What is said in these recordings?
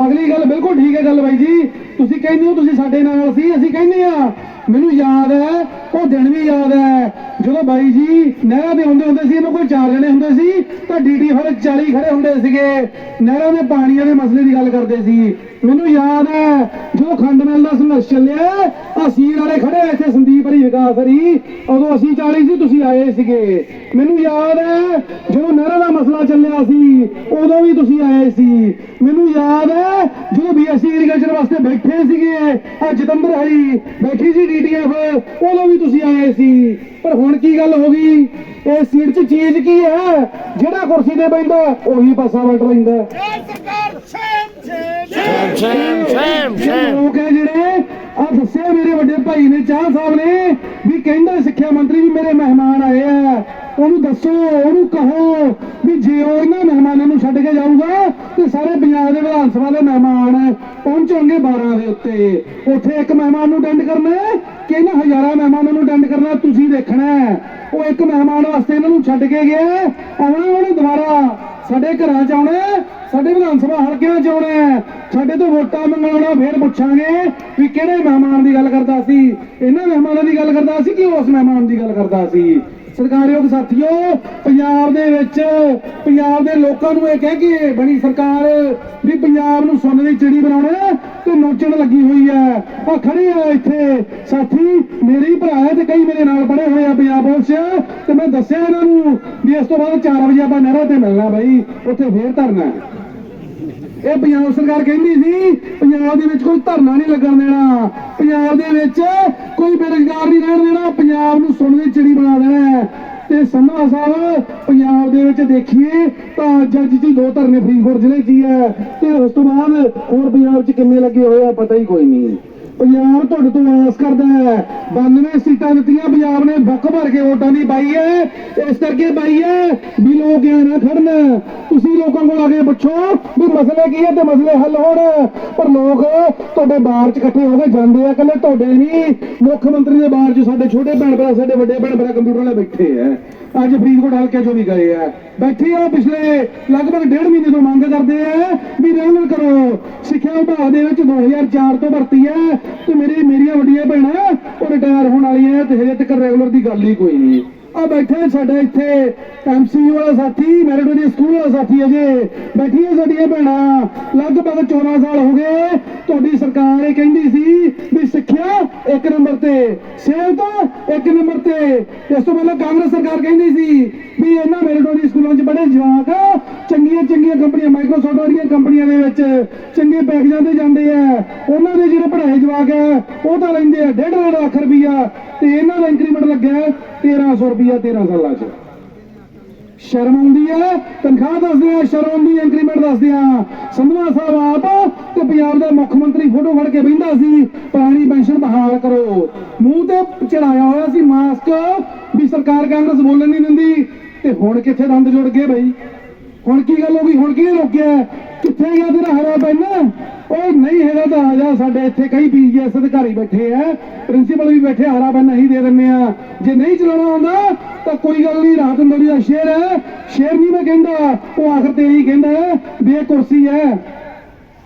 ਅਗਲੀ ਗੱਲ ਬਿਲਕੁਲ ਠੀਕ ਹੈ ਗੱਲ ਬਾਈ ਜੀ। ਤੁਸੀਂ ਕਹਿੰਦੇ ਹੋ ਤੁਸੀਂ ਸਾਡੇ ਨਾਲ ਸੀ, ਅਸੀਂ ਕਹਿੰਦੇ ਆ ਮੈਨੂੰ ਯਾਦ ਹੈ, ਉਹ ਦਿਨ ਵੀ ਯਾਦ ਹੈ, ਜਦੋਂ ਬਾਈ ਜੀ ਨਹਿਰਾਂ ਦੇ ਹੁੰਦੇ ਹੁੰਦੇ ਸੀ, ਇਹਨਾਂ ਕੋਈ ਚਾਰ ਜਣੇ ਹੁੰਦੇ ਸੀ, ਤਾਂ ਡੀਟੀ ਫਿਰ 40 ਖੜੇ ਹੁੰਦੇ ਸੀਗੇ। ਨਹਿਰਾਂ ਦੇ ਪਾਣੀਆਂ ਦੇ ਮਸਲੇ ਦੀ ਗੱਲ ਕਰਦੇ ਸੀ। ਮੈਨੂੰ ਯਾਦ ਹੈ, ਜੋ ਖੰਡ ਮਿਲ ਦਾ ਸੰਘਰਸ਼ ਚੱਲਿਆ ਆ ਵਾਲੇ ਖੜੇ ਇੱਥੇ ਸੰਦੀਪ ਹਰੀ, ਵਿਕਾਸ ਹਰੀ, ਉਦੋਂ ਅਸੀਂ 40 ਸੀ, ਤੁਸੀਂ ਆਏ ਸੀਗੇ। ਮੈਨੂੰ ਯਾਦ ਹੈ, ਜਦੋਂ ਨਹਿਰਾਂ ਦਾ ਮਸਲਾ ਚੱਲਿਆ ਸੀ, ਉਦੋਂ ਵੀ ਤੁਸੀਂ ਆਏ ਸੀ। ਮੈਨੂੰ ਯਾਦ ਹੈ, ਜਦੋਂ ਬੀਐਸਸੀ ਐਗਰੀਕਲਚਰ ਵਾਸਤੇ ਬੈਠੇ ਸੀਗੇ ਆ ਜਤਿੰਦਰ ਹਰੀ, ਬੈਠੀ ਸੀ ਡੀਟੀਐਫ ਉਦੋਂ ਵੀ ਤੁਸੀਂ ਆਏ ਸੀ। ਪਰ ਹੁਣ ਕੀ ਗੱਲ ਹੋ ਗਈ? ਇਹ ਸੀਟ 'ਚ ਚੀਜ਼ ਕੀ ਹੈ? ਜਿਹੜਾ ਕੁਰਸੀ ਤੇ ਬੈਠਾ ਉਹੀ ਪਾਸਾ ਵਟ ਲੈਂਦਾ। ਸਰਕਾਰ ਸ਼ੇਮ ਇਹ shame. ਲੋਕ ਹੈ ਜਿਹੜੇ ਆ ਦੱਸਿਆ ਮੇਰੇ ਵੱਡੇ ਭਾਈ ਨੇ ਚਾਹ ਸਾਹਿਬ ਨੇ ਵੀ ਕਹਿੰਦਾ ਸਿੱਖਿਆ ਮੰਤਰੀ ਵੀ ਮੇਰੇ ਮਹਿਮਾਨ ਆਏ ਆ। ਉਹਨੂੰ ਦੱਸੋ ਉਹਨੂੰ ਕਹੋ ਵੀ ਜੇ ਉਹ ਇਹਨਾਂ ਮਹਿਮਾਨਾਂ ਨੂੰ ਛੱਡ ਕੇ ਜਾਊਗਾ ਤੇ ਸਾਰੇ ਪੰਜਾਬ ਦੇ ਵਿਧਾਨ ਸਭਾ ਦੇ ਮਹਿਮਾਨ ਪਹੁੰਚਣਗੇ 12 ਦੇ ਉੱਤੇ। ਉੱਥੇ ਇੱਕ ਮਹਿਮਾਨ ਨੂੰ ਅਟੈਂਡ ਕਰਨਾ ਕਿ ਇਹਨਾਂ ਹਜ਼ਾਰਾਂ ਮਹਿਮਾਨਾਂ ਨੂੰ ਅਟੈਂਡ ਕਰਨਾ ਤੁਸੀਂ ਦੇਖਣਾ ਉਹ ਇੱਕ ਮਹਿਮਾਨ ਵਾਸਤੇ ਇਹਨਾਂ ਨੂੰ ਛੱਡ ਕੇ ਗਿਆ ਆਉਣਾ ਉਹਨੇ ਦੁਬਾਰਾ। ਸਾਡੇ ਘਰਾਂ ਚ ਆਉਣਾ ਸਾਡੇ ਵਿਧਾਨ ਸਭਾ ਹਲਕਿਆਂ ਚ ਆਉਣਾ ਸਾਡੇ ਤੋਂ ਵੋਟਾਂ ਮੰਗਾਉਣਾ ਫੇਰ ਪੁੱਛਾਂਗੇ ਵੀ ਕਿਹੜੇ ਮਹਿਮਾਨ ਦੀ ਗੱਲ ਕਰਦਾ ਸੀ। ਇਹਨਾਂ ਮਹਿਮਾਨਾਂ ਦੀ ਗੱਲ ਕਰਦਾ ਸੀ ਕਿ ਉਸ ਮਹਿਮਾਨ ਦੀ ਗੱਲ ਕਰਦਾ ਸੀ? ਸਰਕਾਰਯੋਗ ਸਾਥੀਓ, ਪੰਜਾਬ ਦੇ ਵਿੱਚ, ਪੰਜਾਬ ਦੇ ਲੋਕਾਂ ਨੂੰ ਇਹ ਕਹਿ ਕੇ ਬਣੀ ਸਰਕਾਰ ਵੀ ਪੰਜਾਬ ਨੂੰ ਸੁੰਨ ਦੀ ਚਿੜੀ ਬਣਾਉਣਾ ਤੇ ਨੋਚਣ ਲੱਗੀ ਹੋਈ ਹੈ। ਆ ਖੜੇ ਆ ਇੱਥੇ। ਸਾਥੀ, ਮੇਰੇ ਹੀ ਭਰਾ ਤੇ ਕਈ ਮੇਰੇ ਨਾਲ ਪੜੇ ਹੋਏ ਆ ਪੰਜਾਬ ਪੁਲਿਸ 'ਚ, ਤੇ ਮੈਂ ਦੱਸਿਆ ਵੀ ਇਸ ਤੋਂ ਬਾਅਦ 4 ਵਜੇ ਆਪਾਂ ਨਹਿਰਾਂ ਤੇ ਮਿਲਣਾ ਬਾਈ, ਉੱਥੇ ਫੇਰ ਧਰਨਾ ਇਹ ਪੰਜਾਬ ਸਰਕਾਰ ਕਹਿੰਦੀ ਸੀ, ਪੰਜਾਬ ਦੇ ਵਿੱਚ ਕੋਈ ਧਰਨਾ ਨਹੀਂ ਲੱਗਣ ਦੇਣਾ। ਪੰਜਾਬ ਦੇ ਵਿੱਚ ਕੋਈ ਬੇਰੁਜ਼ਗਾਰ ਨਹੀਂ ਰਹਿਣ ਦੇਣਾ, ਪੰਜਾਬ ਨੂੰ ਸੁਣ ਚਿੜੀ ਬਣਾ ਦੇਣਾ ਤੇ ਸੰਧਵਾ ਸਾਹਿਬ, ਪੰਜਾਬ ਦੇ ਵਿੱਚ ਦੇਖੀਏ ਤਾਂ ਜੱਜ ਜੀ ਦੋ ਧਰਨੇ ਫਰੀਦਕੋਟ ਜ਼ਿਲ੍ਹੇ 'ਚ ਹੀ ਹੈ। ਤੇ ਉਸ ਤੋਂ ਬਾਅਦ ਹੋਰ ਪੰਜਾਬ 'ਚ ਕਿੰਨੇ ਲੱਗੇ ਹੋਏ ਆ, ਪਤਾ ਹੀ ਕੋਈ ਨਹੀਂ। ਪੰਜਾਬ ਤੁਹਾਡੇ ਤੋਂ ਆਸ ਕਰਦਾ ਹੈ। 92 ਸੀਟਾਂ ਦਿੱਤੀਆਂ, ਪੰਜਾਬ ਨੇ ਬੱਕ ਭਰ ਕੇ ਵੋਟਾਂ ਦੀ ਪਾਈ ਹੈ। ਇਸ ਕਰਕੇ ਪਾਈ ਹੈ ਵੀ ਲੋਕ ਇਹ ਨਾ ਖੜਨ। ਤੁਸੀਂ ਲੋਕਾਂ ਕੋਲ ਆ ਕੇ ਪੁੱਛੋ ਵੀ ਮਸਲੇ ਕੀ ਹੈ ਤੇ ਮਸਲੇ ਹੱਲ ਹੋਣ। ਪਰ ਲੋਕ ਤੁਹਾਡੇ ਬਾਹਰ ਚ ਇਕੱਠੇ ਹੋ ਕੇ ਜਾਂਦੇ ਆ ਕੱਲੇ ਤੁਹਾਡੇ ਨਹੀਂ। ਮੁੱਖ ਮੰਤਰੀ ਦੇ ਬਾਹਰ ਚ ਸਾਡੇ ਛੋਟੇ ਭੈਣ ਭਰਾ, ਸਾਡੇ ਵੱਡੇ ਭੈਣ ਭਰਾ ਕੰਪਿਊਟਰ ਵਾਲੇ ਬੈਠੇ ਆ। ਅੱਜ ਫਰੀਦਕੋਟ ਹਲਕੇ ਚੋਂ ਵੀ ਗਏ ਆ। ਬੈਠੇ ਆ ਪਿਛਲੇ ਲਗਭਗ ਡੇਢ ਮਹੀਨੇ ਤੋਂ ਮੰਗ ਕਰਦੇ ਆ ਵੀ ਰੈਗੂਲਰ ਕਰੋ। ਸਿੱਖਿਆ ਵਿਭਾਗ ਦੇ ਵਿੱਚ 2004 ਤੋਂ ਭਰਤੀ ਹੈ ਤੇ ਮੇਰੀ ਮੇਰੀਆਂ ਵੱਡੀਆਂ ਭੈਣਾਂ, ਉਹ ਰਿਟਾਇਰ ਹੋਣ ਵਾਲੀਆਂ ਆ ਤੇ ਹਜੇ ਤੱਕ ਰੈਗੂਲਰ ਦੀ ਗੱਲ ਹੀ ਕੋਈ ਨਹੀਂ। ਆ ਬੈਠੇ ਸਾਡੇ ਇੱਥੇ ਐਮਸੀਯੂ ਵਾਲਾ ਸਾਥੀ ਮੈਰਿਟੋਰੀ ਸਕੂਲ ਵਾਲਾ ਸਾਥੀ ਅਜੇ ਬੈਠੀਆਂ ਸਾਡੀਆਂ ਭੈਣਾਂ, ਲਗਭਗ 14 ਸਾਲ ਹੋ ਗਏ। ਤੁਹਾਡੀ ਸਰਕਾਰ ਇਹ ਕਹਿੰਦੀ ਸੀ ਵੀ ਸਿੱਖਿਆ ਇੱਕ ਨੰਬਰ ਤੇ, ਸਿਹਤ ਇੱਕ ਨੰਬਰ ਤੇ। ਇਸ ਤੋਂ ਪਹਿਲਾਂ ਕਾਂਗਰਸ ਸਰਕਾਰ ਕਹਿੰਦੀ ਸੀ ਵੀ ਇਹਨਾਂ ਮੈਰੀਟੋਰੀ ਸਕੂਲਾਂ 'ਚ ਬੜੇ ਜਵਾਕ ਚੰਗੀਆਂ ਚੰਗੀਆਂ ਕੰਪਨੀਆਂ ਮਾਈਕਰੋਸਾਫਟ ਵਾਲੀਆਂ ਕੰਪਨੀਆਂ ਦੇ ਵਿੱਚ ਚੰਗੇ ਪੈਕੇਜਾਂ ਤੇ ਜਾਂਦੇ ਆ। ਉਹਨਾਂ ਦੇ ਜਿਹੜੇ ਪੜ੍ਹਾਏ ਜਵਾਕ ਆ ਉਹ ਤਾਂ ਲੈਂਦੇ ਆ 1.5 ਲੱਖ ਰੁਪਈਆ ਤੇ ਇਹਨਾਂ ਦਾ ਇੰਕਰੀਮੈਂਟ ਲੱਗਿਆ 1300 ਰੁਪਈਆ 13 ਸਾਲਾਂ 'ਚ। ਸ਼ਰਮ ਆਉਂਦੀ ਹੈ? ਤਨਖਾਹ ਦੱਸਦੇ ਆ, ਸ਼ਰਮ ਆਉਂਦੀ ਇੰਕਰੀਮੈਂਟ ਦੱਸਦੇ ਆ। ਸੰਧਵਾ ਸਾਹਿਬ ਆਪ ਤੇ ਪੰਜਾਬ ਦਾ ਮੁੱਖ ਮੰਤਰੀ ਫੋਟੋ ਫੜ ਕੇ ਬਹਿੰਦਾ ਸੀ ਪੁਰਾਣੀ ਪੈਨਸ਼ਨ ਬਹਾਲ ਕਰੋ। ਮੂੰਹ ਤੇ ਚੜਾਇਆ ਹੋਇਆ ਸੀ ਮਾਸਕ ਵੀ ਸਰਕਾਰ ਕਾਂਗਰਸ ਬੋਲਣ ਨਹੀਂ ਦਿੰਦੀ ਤੇ ਹੁਣ ਕਿੱਥੇ ਦੰਦ ਜੁੜ ਗਏ ਬਈ? ਹੁਣ ਕੀ ਗੱਲ ਹੋ ਗਈ? ਹੁਣ ਕਿਹਨੇ ਰੋਕਿਆ? ਕਿੱਥੇ ਗਿਆ ਤੇਰਾ ਹਰਾ ਪੈਨ ਓਏ ਨਹੀਂ ਹੈਗਾ ਤਾਂ ਆ ਜਾ ਸਾਡੇ ਇੱਥੇ ਕਈ ਪੀਜੀਐਸ ਅਧਿਕਾਰੀ ਬੈਠੇ ਆ। ਪ੍ਰਿੰਸੀਪਲ ਵੀ ਬੈਠੇ ਹਰਾ ਪੈਨ ਅਸੀਂ ਦੇ ਦਿੰਨੇ ਆ। ਜੇ ਨਹੀਂ ਚਲਾਉਣਾ ਆਉਂਦਾ ਤਾਂ ਕੋਈ ਗੱਲ ਨਹੀਂ ਰਾਤ ਅੰਦੋੜੀ ਦਾ ਸ਼ੇਰ ਹੈ। ਸ਼ੇਰ ਨਹੀਂ ਮੈਂ ਕਹਿੰਦਾ ਉਹ ਆਖਰ ਤੇ ਇਹੀ ਕਹਿੰਦਾ ਹੈ ਵੀ ਇਹ ਕੁਰਸੀ ਹੈ।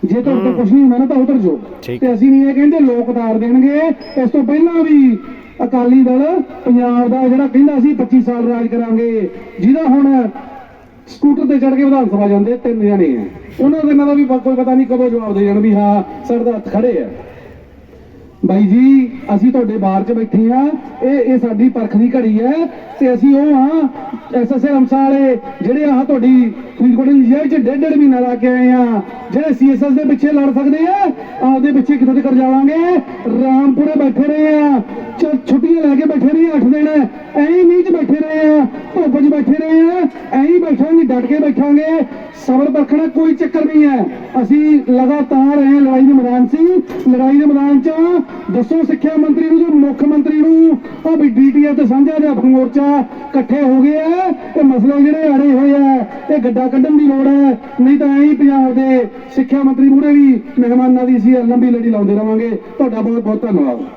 ਜੇ ਤੁਹਾਡੇ ਤੋਂ ਕੁਝ ਨਹੀਂ ਹੁੰਦਾ ਨਾ ਤਾਂ ਜਾਓ। ਠੀਕ। ਤੇ ਅਸੀਂ ਨਹੀਂ ਇਹ ਕਹਿੰਦੇ ਲੋਕ ਤਾਰ ਦੇਣਗੇ। ਇਸ ਤੋਂ ਪਹਿਲਾਂ ਵੀ ਅਕਾਲੀ ਦਲ ਪੰਜਾਬ ਦਾ ਜਿਹੜਾ ਕਹਿੰਦਾ ਸੀ 25 ਸਾਲ ਰਾਜ ਕਰਾਂਗੇ ਜਿਹਦਾ ਹੁਣ ਸਕੂਟਰ ਤੇ ਚੜ ਕੇ ਵਿਧਾਨ ਸਭਾ ਜਾਂਦੇ, ਤਿੰਨ ਜਣੇ ਆ। ਉਹਨਾਂ ਦੇ ਨਾਲ ਵੀ ਕੋਈ ਪਤਾ ਨਹੀਂ ਕਦੋਂ ਜਵਾਬ ਦੇ ਜਾਣ ਵੀ ਹਾਂ ਸਾਡੇ ਦਾ ਹੱਥ ਖੜੇ ਆ। ਬਾਈ ਜੀ, ਅਸੀਂ ਤੁਹਾਡੇ ਬਾਹਰ 'ਚ ਬੈਠੇ ਆ ਇਹ ਇਹ ਸਾਡੀ ਪਰਖ ਦੀ ਘੜੀ ਹੈ। ਤੇ ਅਸੀਂ ਉਹ ਆ ਐਸਐਸਏ ਵਾਲੇ ਜਿਹੜੇ ਆ ਤੁਹਾਡੀ ਫਰੀਦਕੋਟ ਦੀ ਜੇਲ੍ਹ 'ਚ ਡੇਢ ਡੇਢ ਮਹੀਨਾ ਲਾ ਕੇ ਆਏ ਆ, ਜਿਹੜੇ ਸੀਐਸਐਸ ਦੇ ਪਿੱਛੇ ਲੜ ਸਕਦੇ ਆ, ਆਪਦੇ ਪਿੱਛੇ ਕਿੱਥੇ ਤੱਕ ਜਾਵਾਂਗੇ ਰਾਮਪੁਰੇ ਬੈਠੇ ਰਹੇ ਆ ਛੁੱਟੀਆਂ ਲੈ ਕੇ ਬੈਠੇ ਰਹੇ 8 ਦਿਨ। ਐਂ ਹੀ 'ਚ ਬੈਠੇ ਰਹੇ ਆ, ਧੁੱਪ 'ਚ ਬੈਠੇ ਰਹੇ ਆ ਐਂ ਬੈਠਾਂਗੇ, ਡਟ ਕੇ ਬੈਠਾਂਗੇ। ਸਬਰ ਪਰਖਣਾ ਕੋਈ ਚੱਕਰ ਨਹੀਂ ਹੈ। ਅਸੀਂ ਲਗਾਤਾਰ ਐ ਲੜਾਈ ਦੇ ਮੈਦਾਨ ਸੀ ਲੜਾਈ ਦੇ ਮੈਦਾਨ 'ਚ। ਦੱਸੋ ਸਿੱਖਿਆ ਮੰਤਰੀ ਨੂੰ ਤੇ ਮੁੱਖ ਮੰਤਰੀ ਨੂੰ ਉਹ ਵੀ ਡੀਟੀਐਫ ਤੇ ਸਾਂਝਾ ਅਧਿਆਪਕ ਮੋਰਚਾ ਇਕੱਠੇ ਹੋ ਗਏ ਆ ਤੇ ਮਸਲੇ ਜਿਹੜੇ ਅੜੇ ਹੋਏ ਆ, ਇਹ ਗੱਡਾ ਕੱਢਣ ਦੀ ਲੋੜ ਹੈ। ਨਹੀਂ ਤਾਂ ਐਂ ਪੰਜਾਬ ਦੇ ਸਿੱਖਿਆ ਮੰਤਰੀ ਮੂਹਰੇ ਵੀ ਮਹਿਮਾਨਾਂ ਦੀ ਅਸੀਂ ਲੰਬੀ ਲੜੀ ਲਾਉਂਦੇ ਰਵਾਂਗੇ। ਤੁਹਾਡਾ ਬਹੁਤ ਬਹੁਤ ਧੰਨਵਾਦ।